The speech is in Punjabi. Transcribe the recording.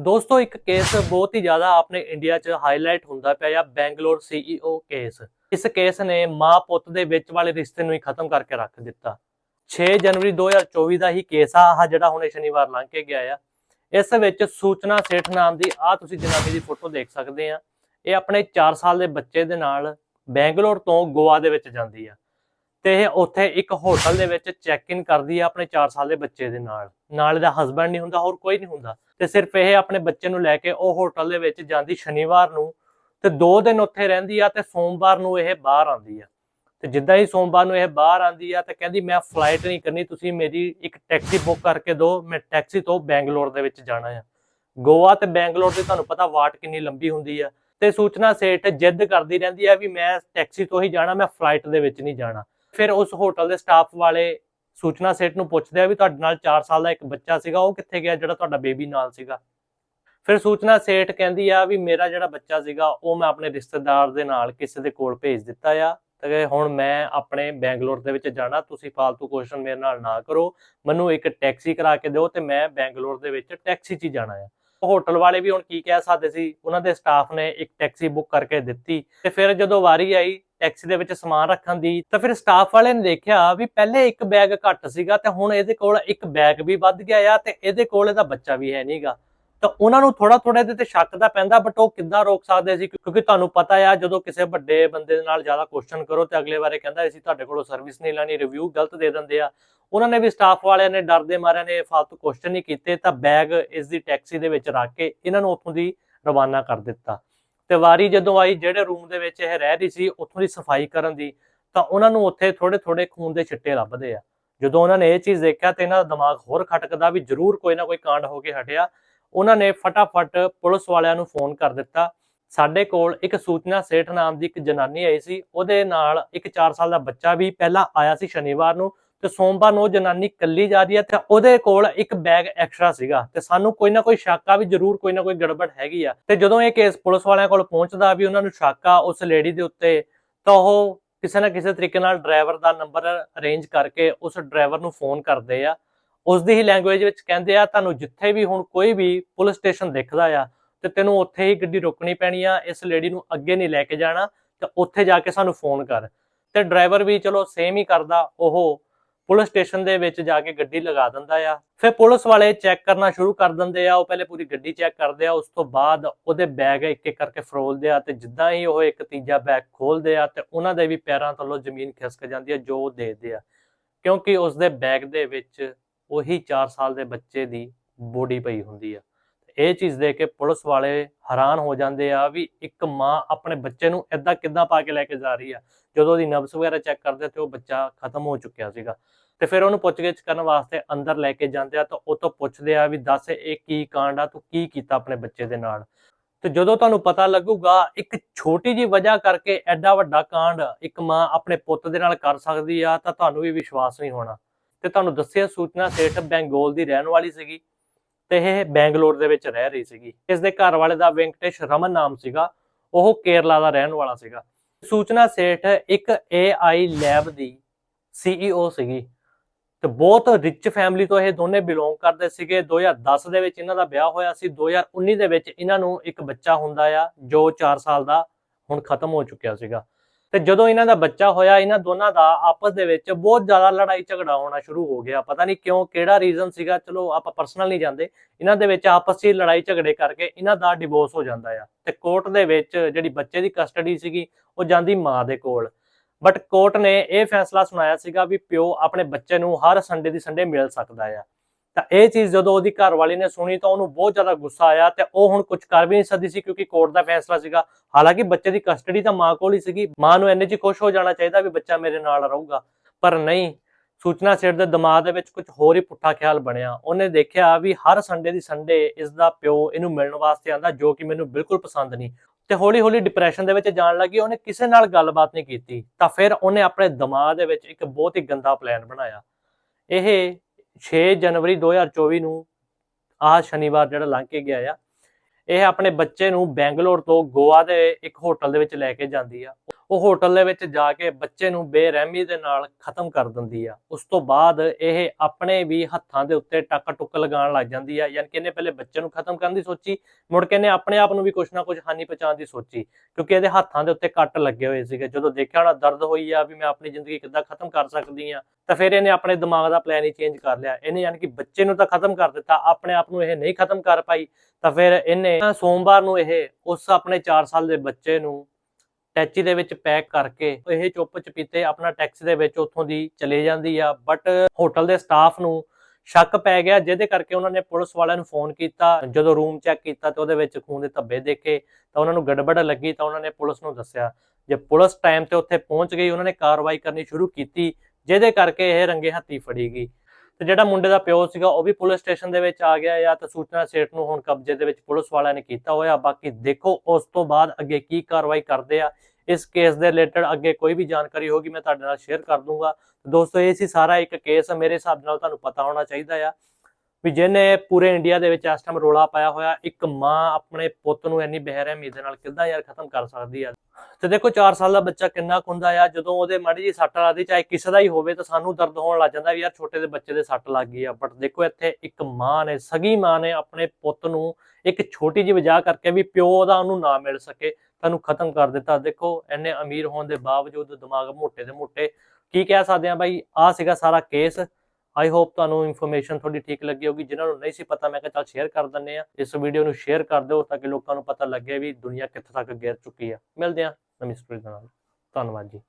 ਦੋਸਤੋ, ਇੱਕ ਕੇਸ ਬਹੁਤ ਹੀ ਜ਼ਿਆਦਾ ਆਪਣੇ ਇੰਡੀਆ 'ਚ ਹਾਈਲਾਈਟ ਹੁੰਦਾ ਪਿਆ ਆ ਬੈਂਗਲੌਰ ਸੀਈਓ ਕੇਸ ਇਸ ਕੇਸ ਨੇ ਮਾਂ ਪੁੱਤ ਦੇ ਵਿੱਚ ਵਾਲੇ ਰਿਸ਼ਤੇ ਨੂੰ ਹੀ ਖਤਮ ਕਰਕੇ ਰੱਖ ਦਿੱਤਾ। 6 ਜਨਵਰੀ 2024 ਦਾ ਹੀ ਕੇਸ ਆ, ਆਹ ਜਿਹੜਾ ਹੁਣੇ ਸ਼ਨੀਵਾਰ ਲੰਘ ਕੇ ਗਿਆ ਆ। ਇਸ ਵਿੱਚ ਸੂਚਨਾ ਸੇਠ ਨਾਮ ਦੀ ਆ ਤੁਸੀਂ ਜਨਾਨੀ ਦੀ ਫੋਟੋ ਦੇਖ ਸਕਦੇ ਆ। ਇਹ ਆਪਣੇ 4 ਸਾਲ ਦੇ ਬੱਚੇ ਦੇ ਨਾਲ ਬੈਂਗਲੌਰ ਤੋਂ ਗੋਆ ਦੇ ਵਿੱਚ ਜਾਂਦੀ ਆ। ਤੇ ਇਹ ਉੱਥੇ ਇੱਕ ਹੋਟਲ ਦੇ ਵਿੱਚ ਚੈੱਕ ਇਨ ਕਰਦੀ ਆ ਆਪਣੇ 4 ਸਾਲ ਦੇ ਬੱਚੇ ਦੇ ਨਾਲ। ਨਾਲ ਇਹਦਾ ਹਸਬੰਡ ਨਹੀਂ ਹੁੰਦਾ, ਹੋਰ ਕੋਈ ਨਹੀਂ ਹੁੰਦਾ। ਤੇ ਸਿਰਫ ਇਹ ਆਪਣੇ ਬੱਚੇ ਨੂੰ ਲੈ ਕੇ ਉਹ ਹੋਟਲ ਦੇ ਵਿੱਚ ਜਾਂਦੀ ਸ਼ਨੀਵਾਰ ਨੂੰ ਤੇ 2 ਦਿਨ ਉੱਥੇ ਰਹਿੰਦੀ ਆ ਤੇ ਸੋਮਵਾਰ ਨੂੰ ਇਹ ਬਾਹਰ ਆਉਂਦੀ ਆ। ਤੇ ਜਿੱਦਾਂ ਹੀ ਸੋਮਵਾਰ ਨੂੰ ਇਹ ਬਾਹਰ ਆਉਂਦੀ ਆ ਤੇ ਕਹਿੰਦੀ, ਮੈਂ ਫਲਾਈਟ ਨਹੀਂ ਕਰਨੀ, ਤੁਸੀਂ ਮੇਰੀ ਇੱਕ ਟੈਕਸੀ ਬੁੱਕ ਕਰਕੇ ਦਿਓ, ਮੈਂ ਟੈਕਸੀ ਤੋਂ ਬੈਂਗਲੌਰ ਦੇ ਵਿੱਚ ਜਾਣਾ ਆ। ਗੋਆ ਤੇ ਬੈਂਗਲੌਰ ਦੀ ਤੁਹਾਨੂੰ ਪਤਾ ਵਾਟ ਕਿੰਨੀ ਲੰਬੀ ਹੁੰਦੀ ਆ। ਤੇ ਸੂਚਨਾ ਸੇਠ ਜਿੱਦ ਕਰਦੀ ਰਹਿੰਦੀ ਆ ਵੀ ਮੈਂ ਟੈਕਸੀ ਤੋਂ ਹੀ ਜਾਣਾ, ਮੈਂ ਫਲਾਈਟ ਦੇ ਵਿੱਚ ਨਹੀਂ ਜਾਣਾ। ਫਿਰ ਉਸ ਹੋਟਲ ਦੇ ਸਟਾਫ ਵਾਲੇ ਸੂਚਨਾ ਸੇਠ ਨੂੰ ਪੁੱਛਦੇ ਆ ਵੀ ਤੁਹਾਡੇ ਨਾਲ 4 ਸਾਲ ਦਾ ਇੱਕ ਬੱਚਾ ਸੀਗਾ, ਉਹ ਕਿੱਥੇ ਗਿਆ ਜਿਹੜਾ ਤੁਹਾਡਾ ਬੇਬੀ ਨਾਲ ਸੀਗਾ? ਫਿਰ ਸੂਚਨਾ ਸੇਠ ਕਹਿੰਦੀ ਆ ਵੀ ਮੇਰਾ ਜਿਹੜਾ ਬੱਚਾ ਸੀਗਾ, ਉਹ ਮੈਂ ਆਪਣੇ ਰਿਸ਼ਤੇਦਾਰ ਦੇ ਨਾਲ ਕਿਸੇ ਦੇ ਕੋਲ ਭੇਜ ਦਿੱਤਾ ਆ, ਤੇ ਹੁਣ ਮੈਂ ਆਪਣੇ ਬੈਂਗਲੌਰ ਦੇ ਵਿੱਚ ਜਾਣਾ, ਤੁਸੀਂ ਫालतू ਕੁਐਸਚਨ ਮੇਰੇ ਨਾਲ ਨਾ ਕਰੋ, ਮੈਨੂੰ ਇੱਕ ਟੈਕਸੀ ਕਰਾ ਕੇ ਦਿਓ ਤੇ ਮੈਂ ਬੈਂਗਲੌਰ ਦੇ ਵਿੱਚ ਟੈਕਸੀ 'ਚ ਹੀ ਜਾਣਾ ਆ। ਹੋਟਲ ਵਾਲੇ ਵੀ ਹੁਣ ਕੀ ਕਹਿ ਸਕਦੇ ਸੀ, ਉਹਨਾਂ ਦੇ ਸਟਾਫ ਨੇ ਇੱਕ ਟੈਕਸੀ ਬੁੱਕ ਕਰਕੇ ਦਿੱਤੀ ਤੇ ਫਿਰ ਜਦੋਂ ਵਾਰੀ ਆਈ ਟੈਕਸੀ ਦੇ ਵਿੱਚ ਸਮਾਨ ਰੱਖਣ ਦੀ, ਤਾਂ ਫਿਰ ਸਟਾਫ ਵਾਲੇ ਨੇ ਦੇਖਿਆ ਵੀ ਪਹਿਲੇ ਇੱਕ ਬੈਗ ਘੱਟ ਸੀਗਾ ਤੇ ਹੁਣ ਇਹਦੇ ਕੋਲ ਇੱਕ ਬੈਗ ਵੀ ਵੱਧ ਗਿਆ ਆ ਤੇ ਇਹਦੇ ਕੋਲ ਇਹਦਾ ਬੱਚਾ ਵੀ ਹੈ ਨਹੀਂਗਾ ਤਾਂ ਉਹਨਾਂ ਨੂੰ ਥੋੜਾ ਥੋੜਾ ਇਹਦੇ ਤੇ ਸ਼ੱਕ ਦਾ ਪੈਂਦਾ ਬਟ ਉਹ ਕਿੱਦਾਂ ਰੋਕ ਸਕਦੇ ਸੀ? ਕਿਉਂਕਿ ਤੁਹਾਨੂੰ ਪਤਾ ਆ, ਜਦੋਂ ਕਿਸੇ ਵੱਡੇ ਬੰਦੇ ਦੇ ਨਾਲ ਜ਼ਿਆਦਾ ਕੁਐਸਚਨ ਕਰੋ ਤੇ ਅਗਲੇ ਵਾਰੇ ਕਹਿੰਦਾ ਅਸੀਂ ਤੁਹਾਡੇ ਕੋਲੋਂ ਸਰਵਿਸ ਨਹੀਂ ਲੈਣੀ ਰਿਵਿਊ ਗਲਤ ਦੇ ਦਿੰਦੇ ਆ। ਉਹਨਾਂ ਨੇ ਵੀ ਸਟਾਫ ਵਾਲਿਆਂ ਨੇ ਡਰ ਦੇ ਮਾਰਿਆਂ ਨੇ ਫालतू ਕੁਐਸਚਨ ਨਹੀਂ ਕੀਤੇ, ਤਾਂ ਬੈਗ ਇਸ ਦੀ ਟੈਕਸੀ ਦੇ ਵਿੱਚ ਰੱਖ ਕੇ ਇਹਨਾਂ ਨੂੰ ਉੱਥੋਂ ਦੀ ਰਵਾਨਾ ਕਰ ਦਿੱਤਾ। ਤੇ ਵਾਰੀ ਜਦੋਂ ਆਈ ਜਿਹੜੇ ਰੂਮ ਦੇ ਵਿੱਚ ਇਹ ਰਹਿ ਰਹੀ ਸੀ, ਉੱਥੋਂ ਦੀ ਸਫ਼ਾਈ ਕਰਨ ਦੀ, ਤਾਂ ਉਹਨਾਂ ਨੂੰ ਉੱਥੇ ਥੋੜੇ ਥੋੜੇ ਖੂਨ ਦੇ ਛਿੱਟੇ ਲੱਭਦੇ ਆ। ਜਦੋਂ ਉਹਨਾਂ ਨੇ ਇਹ ਚੀਜ਼ ਦੇਖਿਆ ਤੇ ਇਹਨਾਂ ਦਾ ਦਿਮਾਗ ਹੋਰ ਖਟਕਦਾ ਵੀ ਜ਼ਰੂਰ ਕੋਈ ਨਾ ਕੋਈ ਕਾਂਡ ਹੋ ਕੇ ਹਟਿਆ, ਉਹਨਾਂ ਨੇ ਫਟਾਫਟ ਪੁਲਿਸ ਵਾਲਿਆਂ ਨੂੰ ਫੋਨ ਕਰ ਦਿੱਤਾ। ਸਾਡੇ ਕੋਲ ਇੱਕ ਸੂਚਨਾ ਸੇਠ ਨਾਮ ਦੀ ਇੱਕ ਜਨਾਨੀ ਆਈ ਸੀ, ਉਹਦੇ ਨਾਲ ਇੱਕ 4 ਸਾਲ ਦਾ ਬੱਚਾ ਵੀ ਪਹਿਲਾਂ ਆਇਆ ਸੀ ਸ਼ਨੀਵਾਰ ਨੂੰ ਤੇ ਸੋਮਵਾਰ ਨੂੰ ਉਹ ਜਨਾਨੀ ਕੱਲੀ ਜਾ ਰਹੀ ਹੈ ਤੇ ਉਹਦੇ ਕੋਲ ਇੱਕ ਬੈਗ ਐਕਸਟਰਾ ਸੀਗਾ ਤੇ ਸਾਨੂੰ ਕੋਈ ਨਾ ਕੋਈ ਸ਼ੱਕ ਆ ਵੀ ਜ਼ਰੂਰ ਕੋਈ ਨਾ ਕੋਈ ਗੜਬੜ ਹੈਗੀ ਆ। ਤੇ ਜਦੋਂ ਇਹ ਕੇਸ ਪੁਲਿਸ ਵਾਲਿਆਂ ਕੋਲ ਪਹੁੰਚਦਾ ਵੀ ਉਹਨਾਂ ਨੂੰ ਸ਼ੱਕ ਆ ਉਸ ਲੇਡੀ ਦੇ ਉੱਤੇ, ਤਾਂ ਉਹ ਕਿਸੇ ਨਾ ਕਿਸੇ ਤਰੀਕੇ ਨਾਲ ਡਰਾਈਵਰ ਦਾ ਨੰਬਰ ਅਰੇਂਜ ਕਰਕੇ ਉਸ ਡਰਾਈਵਰ ਨੂੰ ਫੋਨ ਕਰਦੇ ਆ। ਉਸ ਦੀ ਹੀ ਲੈਂਗੁਏਜ ਵਿੱਚ ਕਹਿੰਦੇ ਆ, ਤੁਹਾਨੂੰ ਜਿੱਥੇ ਵੀ ਹੁਣ ਕੋਈ ਵੀ ਪੁਲਿਸ ਸਟੇਸ਼ਨ ਦਿਖਦਾ ਆ, ਤੇ ਤੈਨੂੰ ਉੱਥੇ ਹੀ ਗੱਡੀ ਰੋਕਣੀ ਪੈਣੀ ਆ, ਇਸ ਲੇਡੀ ਨੂੰ ਅੱਗੇ ਨਹੀਂ ਲੈ ਕੇ ਜਾਣਾ, ਤੇ ਉੱਥੇ ਜਾ ਕੇ ਸਾਨੂੰ ਫੋਨ ਕਰ। ਤੇ ਡਰਾਈਵਰ ਵੀ ਚਲੋ ਸੇਮ ਹੀ ਕਰਦਾ, ਉਹ ਪੁਲਿਸ ਸਟੇਸ਼ਨ ਦੇ ਵਿੱਚ ਜਾ ਕੇ ਗੱਡੀ ਲਗਾ ਦਿੰਦਾ ਆ। ਫਿਰ ਪੁਲਿਸ ਵਾਲੇ ਚੈੱਕ ਕਰਨਾ ਸ਼ੁਰੂ ਕਰ ਦਿੰਦੇ ਆ। ਉਹ ਪਹਿਲੇ ਪੂਰੀ ਗੱਡੀ ਚੈੱਕ ਕਰਦੇ ਆ। ਉਸ ਤੋਂ ਬਾਅਦ ਉਹਦੇ ਬੈਗ ਇੱਕ ਇੱਕ ਕਰਕੇ ਫਰੋਲਦੇ ਆ ਤੇ ਜਿੱਦਾਂ ਹੀ ਉਹ ਇੱਕ ਤੀਜਾ ਬੈਗ ਖੋਲਦੇ ਆ ਤੇ ਉਹਨਾਂ ਦੇ ਵੀ ਪੈਰਾਂ ਥੱਲੋਂ ਜ਼ਮੀਨ ਖਿਸਕ ਜਾਂਦੀ ਆ ਜੋ ਉਹ ਦੇਖਦੇ ਆ। ਕਿਉਂਕਿ ਉਸ ਦੇ ਬੈਗ ਦੇ ਵਿੱਚ ਉਹੀ 4 ਸਾਲ ਦੇ ਬੱਚੇ ਦੀ ਬੋਡੀ ਪਈ ਹੁੰਦੀ ਆ। ਇਹ ਚੀਜ਼ ਦੇਖ ਕੇ ਪੁਲਿਸ ਵਾਲੇ ਹੈਰਾਨ ਹੋ ਜਾਂਦੇ ਆ ਵੀ ਇੱਕ ਮਾਂ ਆਪਣੇ ਬੱਚੇ ਨੂੰ ਐਦਾਂ ਕਿੱਦਾਂ ਪਾ ਕੇ ਲੈ ਕੇ ਜਾ ਰਹੀ ਆ। ਜਦੋਂ ਉਹਦੀ ਨਬਜ਼ ਵਗੈਰਾ ਚੈੱਕ ਕਰਦੇ ਤੇ ਉਹ ਬੱਚਾ ਖਤਮ ਹੋ ਚੁੱਕਿਆ ਸੀਗਾ। ਤੇ ਫਿਰ ਉਹਨੂੰ ਪੁੱਛਗਿੱਛ ਕਰਨ ਵਾਸਤੇ ਅੰਦਰ ਲੈ ਕੇ ਜਾਂਦੇ ਆ ਤਾਂ ਉਹ ਤੋਂ ਪੁੱਛਦੇ ਆ ਵੀ ਦੱਸ ਇਹ ਕੀ ਕਾਂਡ ਆ, ਤੂੰ ਕੀ ਕੀਤਾ ਆਪਣੇ ਬੱਚੇ ਦੇ ਨਾਲ? ਤੇ ਜਦੋਂ ਤੁਹਾਨੂੰ ਪਤਾ ਲੱਗੂਗਾ, ਇੱਕ ਛੋਟੀ ਜੀ ਵਜ੍ਹਾ ਕਰਕੇ ਐਡਾ ਵੱਡਾ ਕਾਂਡ ਇੱਕ ਮਾਂ ਆਪਣੇ ਪੁੱਤ ਦੇ ਨਾਲ ਕਰ ਸਕਦੀ ਆ ਤਾਂ ਤੁਹਾਨੂੰ ਵੀ ਵਿਸ਼ਵਾਸ ਨਹੀਂ ਹੋਣਾ। ਤੇ ਤੁਹਾਨੂੰ ਦੱਸਿਆ ਸੂਚਨਾ ਸਟੇਟ ਬੈਂਗੋਲ ਦੀ ਰਹਿਣ ਵਾਲੀ ਸੀਗੀ। ਤੇ ਇਹ ਬੈਂਗਲੌਰ ਦੇ ਵਿੱਚ ਰਹਿ ਰਹੀ ਸੀਗੀ। ਇਸ ਦੇ ਘਰ ਵਾਲੇ ਦਾ ਵੈਂਕਟੇਸ਼ ਰਮਨ ਨਾਮ ਸੀਗਾ। ਉਹ ਕੇਰਲਾ ਦਾ ਰਹਿਣ ਵਾਲਾ ਸੀਗਾ। ਸੂਚਨਾ ਸੇਠ ਇੱਕ AI ਲੈਬ ਦੀ CEO ਸੀਗੀ ਤੇ ਬਹੁਤ ਰਿਚ ਫੈਮਿਲੀ ਤੋਂ ਇਹ ਦੋਨੇ ਬਿਲੋਂਗ ਕਰਦੇ ਸੀਗੇ। 2010 ਦੇ ਵਿੱਚ ਇਹਨਾਂ ਦਾ ਵਿਆਹ ਹੋਇਆ ਸੀ। 2019 ਦੇ ਵਿੱਚ ਇਹਨਾਂ ਨੂੰ ਇੱਕ ਬੱਚਾ ਹੁੰਦਾ ਆ, ਜੋ 4 ਸਾਲ ਦਾ ਹੁਣ ਖਤਮ ਹੋ ਚੁੱਕਿਆ ਸੀਗਾ। ਤੇ ਜਦੋਂ ਇਹਨਾਂ ਦਾ ਬੱਚਾ ਹੋਇਆ, ਇਹਨਾਂ ਦੋਨਾਂ ਦਾ ਆਪਸ ਦੇ ਵਿੱਚ ਬਹੁਤ ਜ਼ਿਆਦਾ ਲੜਾਈ ਝਗੜਾ ਹੋਣਾ ਸ਼ੁਰੂ ਹੋ ਗਿਆ। ਪਤਾ ਨਹੀਂ ਕਿਉਂ, ਕਿਹੜਾ ਰੀਜ਼ਨ ਸੀਗਾ? ਚਲੋ, ਆਪਾਂ ਪਰਸਨਲ ਨਹੀਂ ਜਾਂਦੇ। ਇਹਨਾਂ ਦੇ ਵਿੱਚ ਆਪਸ 'ਚ ਹੀ ਲੜਾਈ ਝਗੜੇ ਕਰਕੇ ਇਹਨਾਂ ਦਾ ਡਿਵੋਰਸ ਹੋ ਜਾਂਦਾ ਆ। ਤੇ ਕੋਰਟ ਦੇ ਵਿੱਚ ਜਿਹੜੀ ਬੱਚੇ ਦੀ ਕਸਟਡੀ ਸੀਗੀ, ਉਹ ਜਾਂਦੀ ਮਾਂ ਦੇ ਕੋਲ। ਬਟ ਕੋਰਟ ਨੇ ਇਹ ਫੈਸਲਾ ਸੁਣਾਇਆ ਸੀਗਾ ਵੀ ਪਿਓ ਆਪਣੇ ਬੱਚੇ ਨੂੰ ਹਰ ਸੰਡੇ ਦੀ ਸੰਡੇ ਮਿਲ ਸਕਦਾ ਆ। ਤਾਂ ਇਹ ਚੀਜ਼ ਜਦੋਂ ਉਹਦੀ ਘਰ ਵਾਲੀ ਨੇ ਸੁਣੀ ਤਾਂ ਉਹਨੂੰ ਬਹੁਤ ਜ਼ਿਆਦਾ ਗੁੱਸਾ ਆਇਆ ਤੇ ਉਹ ਹੁਣ ਕੁਝ ਕਰ ਵੀ ਨਹੀਂ ਸਕਦੀ ਸੀ ਕਿਉਂਕਿ ਕੋਰਟ ਦਾ ਫੈਸਲਾ ਸੀਗਾ। ਹਾਲਾਂਕਿ ਬੱਚੇ ਦੀ ਕਸਟਡੀ ਤਾਂ ਮਾਂ ਕੋਲ ਹੀ ਸੀਗੀ। ਮਾਂ ਨੂੰ ਇੰਨੇ 'ਚ ਖੁਸ਼ ਹੋ ਜਾਣਾ ਚਾਹੀਦਾ ਵੀ ਬੱਚਾ ਮੇਰੇ ਨਾਲ ਰਹੂਗਾ। ਪਰ ਨਹੀਂ, ਸੂਚਨਾ ਸੇਠ ਦੇ ਦਿਮਾਗ ਦੇ ਵਿੱਚ ਕੁਝ ਹੋਰ ਹੀ ਪੁੱਠਾ ਖਿਆਲ ਬਣਿਆ। ਉਹਨੇ ਦੇਖਿਆ ਵੀ ਹਰ ਸੰਡੇ ਦੀ ਸੰਡੇ ਇਸ ਦਾ ਪਿਓ ਇਹਨੂੰ ਮਿਲਣ ਵਾਸਤੇ ਆਂਦਾ ਜੋ ਕਿ ਮੈਨੂੰ ਬਿਲਕੁਲ ਪਸੰਦ ਨਹੀਂ। ਤੇ ਹੌਲੀ ਹੌਲੀ ਡਿਪਰੈਸ਼ਨ ਦੇ ਵਿੱਚ ਜਾਣ ਲੱਗੀ। ਉਹਨੇ ਕਿਸੇ ਨਾਲ ਗੱਲਬਾਤ ਨਹੀਂ ਕੀਤੀ। ਤਾਂ ਫਿਰ ਉਹਨੇ ਆਪਣੇ ਦਿਮਾਗ ਦੇ ਵਿੱਚ ਇੱਕ ਬਹੁਤ ਹੀ ਗੰਦਾ ਪਲਾਨ ਬਣਾਇਆ। ਇਹ 6 ਜਨਵਰੀ 2024 ਨੂੰ ਆਹ ਸ਼ਨੀਵਾਰ ਜਿਹੜਾ ਲੰਘ ਕੇ ਗਿਆ ਆ, ਇਹ ਆਪਣੇ ਬੱਚੇ ਨੂੰ ਬੈਂਗਲੌਰ ਤੋਂ ਗੋਆ ਦੇ ਇੱਕ ਹੋਟਲ ਦੇ ਵਿੱਚ ਲੈ ਕੇ ਜਾਂਦੀ ਆ। ਉਹ ਹੋਟਲ ਦੇ ਵਿੱਚ ਜਾ ਕੇ ਬੱਚੇ ਨੂੰ ਬੇਰਹਿਮੀ ਦੇ ਨਾਲ ਖਤਮ ਕਰ ਦਿੰਦੀ ਆ। ਉਸ ਤੋਂ ਬਾਅਦ ਇਹ ਆਪਣੇ ਵੀ ਹੱਥਾਂ ਦੇ ਉੱਤੇ ਟੱਕ ਟੁੱਕ ਲਗਾਉਣ ਲੱਗ ਜਾਂਦੀ ਆ। ਯਾਨੀ ਕਿ ਇਹਨੇ ਪਹਿਲੇ ਬੱਚੇ ਨੂੰ ਖਤਮ ਕਰਨ ਦੀ ਸੋਚੀ, ਮੁੜ ਕੇ ਇਹਨੇ ਆਪਣੇ ਆਪ ਨੂੰ ਵੀ ਕੁਛ ਨਾ ਕੁਛ ਹਾਨੀ ਪਹੁੰਚਾਉਣ ਦੀ ਸੋਚੀ, ਕਿਉਂਕਿ ਇਹਦੇ ਹੱਥਾਂ ਦੇ ਉੱਤੇ ਕੱਟ ਲੱਗੇ ਹੋਏ ਸੀਗੇ। ਜਦੋਂ ਦੇਖਿਆ ਹੋਣਾ ਦਰਦ ਹੋਈ ਆ ਵੀ ਮੈਂ ਆਪਣੀ ਜ਼ਿੰਦਗੀ ਕਿੱਦਾਂ ਖਤਮ ਕਰ ਸਕਦੀ ਆ, ਤਾਂ ਫਿਰ ਇਹਨੇ ਆਪਣੇ ਦਿਮਾਗ ਦਾ ਪਲਾਨ ਹੀ ਚੇਂਜ ਕਰ ਲਿਆ। ਇਹਨੇ ਯਾਨੀ ਕਿ ਬੱਚੇ ਨੂੰ ਤਾਂ ਖਤਮ ਕਰ ਦਿੱਤਾ, ਆਪਣੇ ਆਪ ਨੂੰ ਇਹ ਨਹੀਂ ਖਤਮ ਕਰ ਪਾਈ, ਤਾਂ ਫਿਰ ਇਹਨੇ ਸੋਮਵਾਰ ਨੂੰ ਇਹ ਉਸ ਆਪਣੇ 4 ਸਾਲ ਦੇ ਬੱਚੇ ਨੂੰ ਟੈਚੀ ਦੇ ਵਿੱਚ ਪੈਕ ਕਰਕੇ ਇਹ ਚੁੱਪ ਚਪੀਤੇ ਆਪਣਾ ਟੈਕਸੀ ਦੇ ਵਿੱਚ ਉੱਥੋਂ ਦੀ ਚਲੇ ਜਾਂਦੀ ਆ। ਬਟ ਹੋਟਲ ਦੇ ਸਟਾਫ ਨੂੰ ਸ਼ੱਕ ਪੈ ਗਿਆ, ਜਿਹਦੇ ਕਰਕੇ ਉਹਨਾਂ ਨੇ ਪੁਲਿਸ ਵਾਲਿਆਂ ਨੂੰ ਫੋਨ ਕੀਤਾ। ਜਦੋਂ ਰੂਮ ਚੈੱਕ ਕੀਤਾ ਤੇ ਉਹਦੇ ਵਿੱਚ ਖੂਨ ਦੇ ਧੱਬੇ ਦੇਖੇ, ਤਾਂ ਉਹਨਾਂ ਨੂੰ ਗੜਬੜ ਲੱਗੀ, ਤਾਂ ਉਹਨਾਂ ਨੇ ਪੁਲਿਸ ਨੂੰ ਦੱਸਿਆ। ਜੇ ਪੁਲਿਸ ਟਾਈਮ ਤੇ ਉੱਥੇ ਪਹੁੰਚ ਗਈ, ਉਹਨਾਂ ਨੇ ਕਾਰਵਾਈ ਕਰਨੀ ਸ਼ੁਰੂ ਕੀਤੀ, ਜਿਹਦੇ ਕਰਕੇ ਇਹ ਰੰਗੇ ਹੱਥੀ ਫੜੀ ਗਈ। ਤੇ ਜਿਹੜਾ ਮੁੰਡੇ ਦਾ ਪਿਓ ਸੀਗਾ ਉਹ ਵੀ ਪੁਲਿਸ ਸਟੇਸ਼ਨ ਦੇ ਵਿੱਚ ਆ ਗਿਆ ਜਾਂ ਤਾਂ ਸੂਚਨਾ ਸੇਟ ਨੂੰ ਹੁਣ ਕਬਜ਼ੇ ਦੇ ਵਿੱਚ ਪੁਲਿਸ ਵਾਲਿਆਂ ਨੇ ਕੀਤਾ ਹੋਇਆ। ਬਾਕੀ ਦੇਖੋ ਉਸ ਤੋਂ ਬਾਅਦ ਅੱਗੇ ਕੀ ਕਾਰਵਾਈ ਕਰਦੇ ਆ। ਇਸ ਕੇਸ ਦੇ ਰਿਲੇਟਡ ਅੱਗੇ ਕੋਈ ਵੀ ਜਾਣਕਾਰੀ ਹੋਗੀ ਮੈਂ ਤੁਹਾਡੇ ਨਾਲ ਸ਼ੇਅਰ ਕਰ ਦੂੰਗਾ। ਦੋਸਤੋ, ਇਹ ਸੀ ਸਾਰਾ ਇੱਕ ਕੇਸ। ਮੇਰੇ ਹਿਸਾਬ ਨਾਲ ਤੁਹਾਨੂੰ ਪਤਾ ਹੋਣਾ ਚਾਹੀਦਾ ਆ। ਵੀ ਜਿਹਨੇ ਪੂਰੇ ਇੰਡੀਆ ਦੇ ਵਿੱਚ ਇਸ ਟਾਈਮ ਰੋਲਾ ਪਾਇਆ ਹੋਇਆ, ਇੱਕ ਮਾਂ ਆਪਣੇ ਪੁੱਤ ਨੂੰ ਇੰਨੀ ਬੇਰਹਿਮੀ ਦੇ ਨਾਲ ਕਿੱਦਾਂ ਯਾਰ ਖਤਮ ਕਰ ਸਕਦੀ ਆ? ਤੇ ਦੇਖੋ 4 ਸਾਲ ਦਾ ਬੱਚਾ ਕਿੰਨਾ ਕੁ ਹੁੰਦਾ ਆ, ਜਦੋਂ ਉਹਦੇ ਮਾੜੀ ਜੀ ਸੱਟ ਲੱਗਦੀ, ਚਾਹੇ ਕਿਸੇ ਦਾ ਹੀ ਹੋਵੇ, ਤਾਂ ਸਾਨੂੰ ਦਰਦ ਹੋਣ ਲੱਗ ਜਾਂਦਾ ਵੀ ਯਾਰ ਛੋਟੇ ਦੇ ਬੱਚੇ ਦੇ ਸੱਟ ਲੱਗ ਗਈ ਆ। ਬਟ ਦੇਖੋ, ਇੱਥੇ ਇੱਕ ਮਾਂ ਨੇ, ਸਗੀ ਮਾਂ ਨੇ ਆਪਣੇ ਪੁੱਤ ਨੂੰ ਇੱਕ ਛੋਟੀ ਜਿਹੀ ਵਜ੍ਹਾ ਕਰਕੇ ਵੀ ਪਿਓ ਉਹਦਾ ਉਹਨੂੰ ਨਾ ਮਿਲ ਸਕੇ, ਤੁਹਾਨੂੰ ਖਤਮ ਕਰ ਦਿੱਤਾ। ਦੇਖੋ, ਇੰਨੇ ਅਮੀਰ ਹੋਣ ਦੇ ਬਾਵਜੂਦ ਦਿਮਾਗ ਮੋਟੇ ਦੇ ਮੋਟੇ। ਕੀ ਕਹਿ ਸਕਦੇ ਆ ਬਾਈ? ਆ ਸੀਗਾ ਸਾਰਾ ਕੇਸ ਆਈ ਹੋਪ ਤੁਹਾਨੂੰ ਇਨਫੋਰਮੇਸ਼ਨ ਤੁਹਾਡੀ ਠੀਕ ਲੱਗੀ ਹੋਗੀ ਜਿਨ੍ਹਾਂ ਨੂੰ ਨਹੀਂ ਸੀ ਪਤਾ, ਮੈਂ ਕਿਹਾ ਚੱਲ ਸ਼ੇਅਰ ਕਰ ਦਿੰਨੇ ਆ ਇਸ ਵੀਡੀਓ ਨੂੰ ਸ਼ੇਅਰ ਕਰ ਦਿਓ ਤਾਂ ਕਿ ਲੋਕਾਂ ਨੂੰ ਪਤਾ ਲੱਗੇ ਵੀ ਦੁਨੀਆ ਕਿੱਥੇ ਤੱਕ ਗਿਰ ਚੁੱਕੀ ਆ। ਮਿਲਦੇ ਆ ਨਵੀਂ ਸਟੋਰੀ ਦੇ ਨਾਲ। ਧੰਨਵਾਦ ਜੀ।